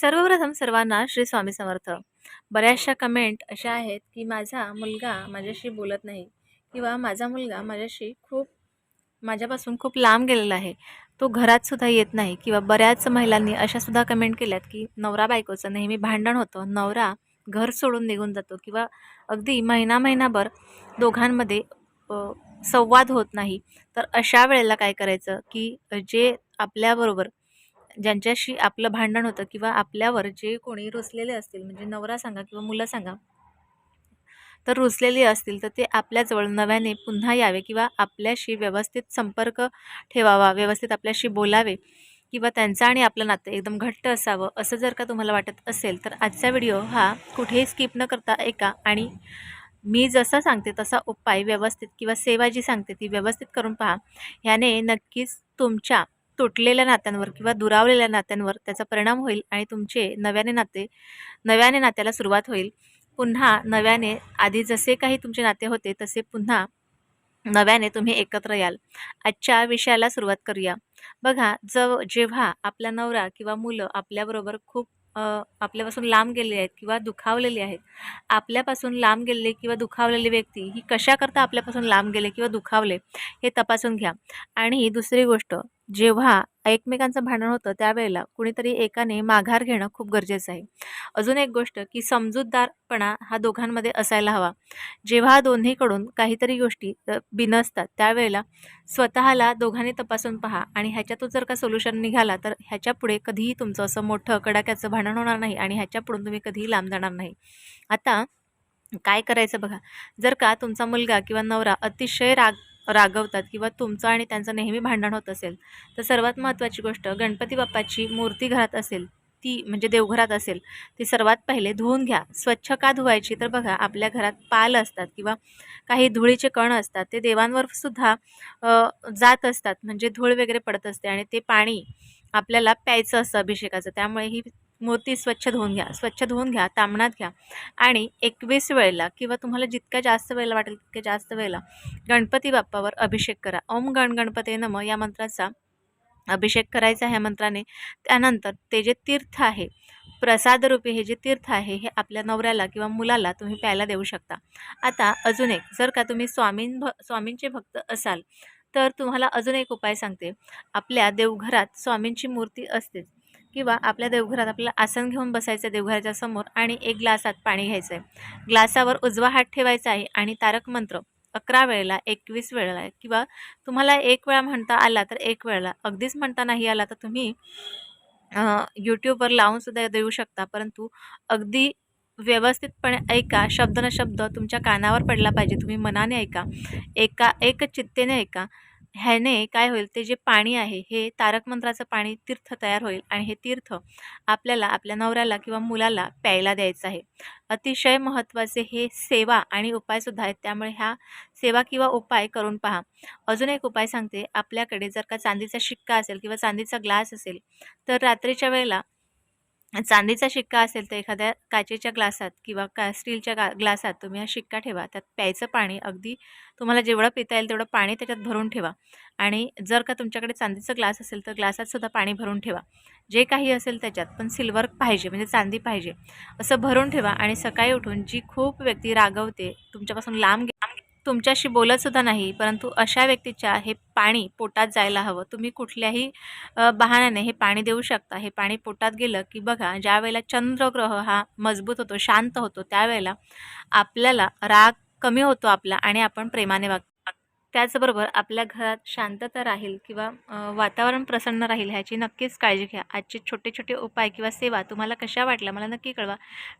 सर्वप्रथम सर्वांना श्री स्वामी समर्थ. बऱ्याचशा कमेंट अशा आहेत की माझा मुलगा माझ्याशी बोलत नाही किंवा माझा मुलगा माझ्याशी खूप माझ्यापासून खूप लांब गेलेला आहे. तो घरातसुद्धा येत नाही किंवा बऱ्याच महिलांनी अशासुद्धा कमेंट केल्यात की नवरा बायकोचं नेहमी भांडण होतं नवरा घर सोडून निघून जातो किंवा अगदी महिना महिनाभर दोघांमध्ये संवाद होत नाही. तर अशा वेळेला काय करायचं की जे आपल्याबरोबर ज्यांच्याशी आपलं भांडण होतं किंवा आपल्यावर जे कोणी रुसलेले असतील म्हणजे नवरा सांगा किंवा मुलं सांगा तर रुसलेली असतील तर ते आपल्याजवळ नव्याने पुन्हा यावे किंवा आपल्याशी व्यवस्थित संपर्क ठेवावा व्यवस्थित आपल्याशी बोलावे किंवा त्यांचं आणि आपलं नातं एकदम घट्ट असावं असं जर का तुम्हाला वाटत असेल तर आजचा व्हिडिओ हा कुठेही स्किप न करता ऐका आणि मी जसा सांगते तसा उपाय व्यवस्थित किंवा सेवा जी सांगते ती व्यवस्थित करून पहा. ह्याने नक्कीच तुमच्या तुटलेल्या नात्यांवर किंवा दुरावलेल्या नात्यांवर त्याचा परिणाम होईल आणि तुमचे नव्याने नाते नव्याने नात्याला सुरुवात होईल. पुन्हा नव्याने आधी जसे काही तुमचे नाते होते तसे पुन्हा नव्याने तुम्ही एकत्र याल. आजच्या विषयाला सुरुवात करूया. बघा जव जेव्हा आपला नवरा किंवा मुलं आपल्याबरोबर खूप आपल्यापासून लांब गेलेले आहेत किंवा दुखावलेले आहेत आपल्यापासून लांब गेलेले किंवा दुखावलेली व्यक्ती ही कशाकरता आपल्यापासून लांब गेले किंवा दुखावले हे तपासून घ्या. आणि दुसरी गोष्ट जेव्हा एकमेकांचं भांडण होतं त्यावेळेला कुणीतरी एकाने माघार घेणं खूप गरजेचं आहे. अजून एक गोष्ट की समजूतदारपणा हा दोघांमध्ये असायला हवा. जेव्हा दोन्हीकडून काहीतरी गोष्टी बिनसतात त्यावेळेला स्वतःला दोघांनी तपासून पहा आणि ह्याच्यातून जर का सोल्युशन निघाला तर ह्याच्यापुढे कधीही तुमचं असं मोठं कडाक्याचं भांडण होणार नाही आणि ह्याच्यापुढून तुम्ही कधीही लांब जाणार नाही. आता काय करायचं बघा. जर का तुमचा मुलगा किंवा नवरा अतिशय राग रागवतात किंवा तुमचं आणि त्यांचं नेहमी भांडण होत असेल तर सर्वात महत्त्वाची गोष्ट गणपती बाप्पाची मूर्ती घरात असेल ती म्हणजे देवघरात असेल ती सर्वात पहिले धुवून घ्या. स्वच्छ का धुवायची तर बघा आपल्या घरात पाल असतात किंवा काही धुळीचे कण असतात ते देवांवर सुद्धा जात असतात म्हणजे धूळ वगैरे पडत असते आणि ते पाणी आपल्याला प्यायचं असतं अभिषेकाचं त्यामुळे ही मूर्ती स्वच्छ धुवून घ्या स्वच्छ धुवून घ्या तामणात घ्या. आणि एकवीस वेळेला किंवा तुम्हाला जितक्या जास्त वेळेला वाटेल तितक्या जास्त वेळेला गणपती बाप्पावर अभिषेक करा. ओम गण गणपते नम या मंत्राचा अभिषेक करायचा ह्या मंत्राने. त्यानंतर ते जे तीर्थ आहे प्रसादरूपी हे जे तीर्थ आहे हे आपल्या नवऱ्याला किंवा मुलाला तुम्ही प्यायला देऊ शकता. आता अजून एक जर का तुम्ही स्वामीं भ स्वामींचे भक्त असाल तर तुम्हाला अजून एक उपाय सांगते. आपल्या देवघरात स्वामींची मूर्ती असतेच. किंवा आपल्या देवघरात आपल्याला आसन घेऊन बसायचं देवघराच्या समोर आणि एक ग्लासात पाणी घ्यायचं आहे ग्लासावर उजवा हात ठेवायचा आहे आणि तारक मंत्र अकरा वेळेला एकवीस वेळेला किंवा तुम्हाला एक वेळा म्हणता आला तर एक वेळेला. अगदीच म्हणता नाही आला तर तुम्ही यूट्यूबवर लावूनसुद्धा देऊ शकता. परंतु अगदी व्यवस्थितपणे ऐका. शब्द न शब्द तुमच्या कानावर पडला पाहिजे. तुम्ही मनाने ऐका. एका एक चित्तेने ऐका. ह्याने काय होईल ते जे पाणी आहे हे तारक मंत्राचं पाणी तीर्थ तयार होईल आणि हे तीर्थ आपल्याला आपल्या नवऱ्याला किंवा मुलाला प्यायला द्यायचं आहे. अतिशय महत्त्वाचे हे सेवा आणि उपायसुद्धा आहेत. त्यामुळे ह्या सेवा किंवा उपाय करून पहा. अजून एक उपाय सांगते. आपल्याकडे जर का चांदीचा शिक्का असेल किंवा चांदीचा ग्लास असेल तर रात्रीच्या वेळेला चांदीचा शिक्का असेल तर एखाद्या काचेच्या ग्लासात किंवा का स्टीलच्या गा ग्लासात तुम्ही हा शिक्का ठेवा. त्यात प्यायचं पाणी अगदी तुम्हाला जेवढं पिता येईल तेवढं पाणी त्याच्यात भरून ठेवा. आणि जर का तुमच्याकडे चांदीचा ग्लास असेल तर ग्लासातसुद्धा पाणी भरून ठेवा. जे काही असेल त्याच्यात पण सिल्वर पाहिजे म्हणजे चांदी पाहिजे असं भरून ठेवा. आणि सकाळी उठून जी खूप व्यक्ती रागवते तुमच्यापासून लांब गे- तुमच्याशी बोलतसुद्धा नाही परंतु अशा व्यक्तीच्या हे पाणी पोटात जायला हवं. तुम्ही कुठल्याही बहाण्याने हे पाणी देऊ शकता. हे पाणी पोटात गेलं की बघा ज्या वेळेला चंद्रग्रह हा मजबूत होतो शांत होतो त्यावेळेला आपल्याला राग कमी होतो आपला आणि आपण प्रेमाने वागतो. त्याचबरोबर आपल्या घरात शांतता राहील किंवा वातावरण प्रसन्न राहील ह्याची नक्कीच काळजी घ्या. आजचे छोटे छोटे उपाय किंवा सेवा तुम्हाला कशा वाटल्या मला नक्की कळवा.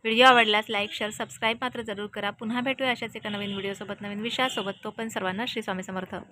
व्हिडिओ आवडल्यास लाईक शेअर सबस्क्राईब मात्र जरूर करा. पुन्हा भेटूया अशाच एका नवीन व्हिडिओसोबत नवीन विषयासोबत. तो पण सर्वांना श्री स्वामी समर्थ.